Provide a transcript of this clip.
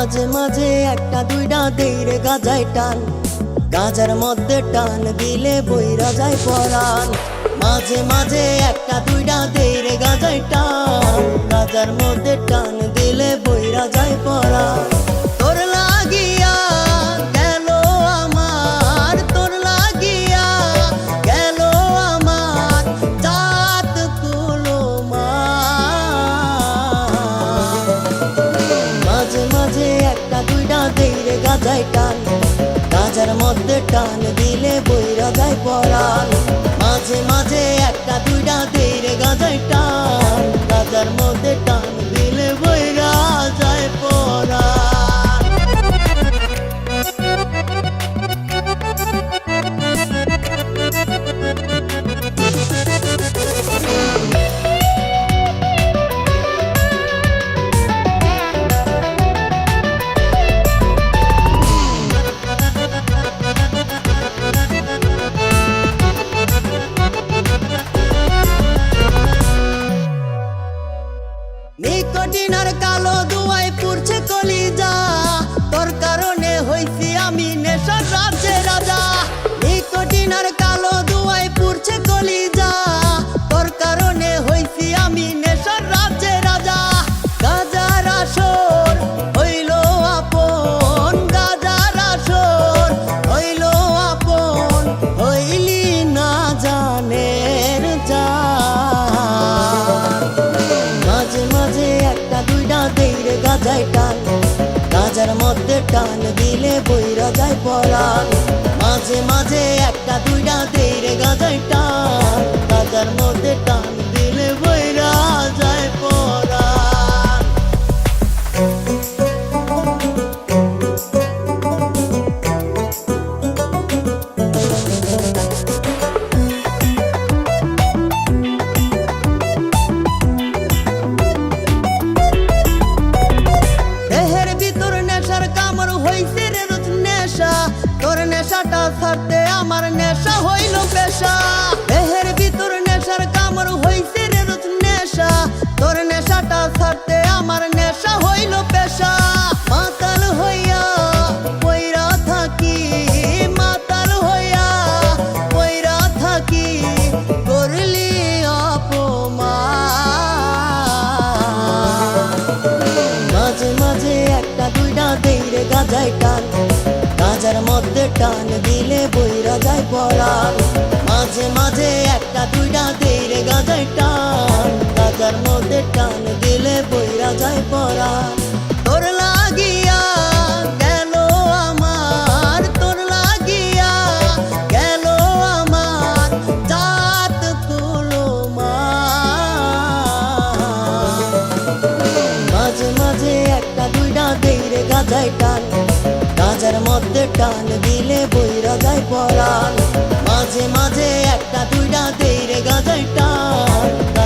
মাঝে মাঝে একটা দুইটা দেইরে গাজায় টান। গাজার মধ্যে টান দিলে বইরা যায় পরাণ। মাঝে মাঝে একটা দুইটা দেইরে গাজায় টান। গাজার মধ্যে টান মধ্যে টান দিলে বইরা যায় পরাণ। মাঝে মাঝে একটা দুইটা দেইরে গাজায় টান। গাজার হইছি আমি নেশার রাজ্যে রাজা। নিকটিনার মধ্যে টান দিলে বইরা যায় পরাণ মাঝে মাঝে একটা দুইটা দেইরে গাজায় টান। shine. টান দিলে বইরা যায় পরাণ মাঝে মাঝে একটা দুইটা দেইরে গাজায় টান। গাজার মধ্যে টান দিলে বইরা যায় পরাণ তোর লাগিয়া আমার, তোর লাগিয়া আমার মাঝে মাঝে একটা দুইটা মধ্যে টান দিলে বইরা যায় পড়াল মাঝে মাঝে একটা দুইটা দেই রে গাজায় টান।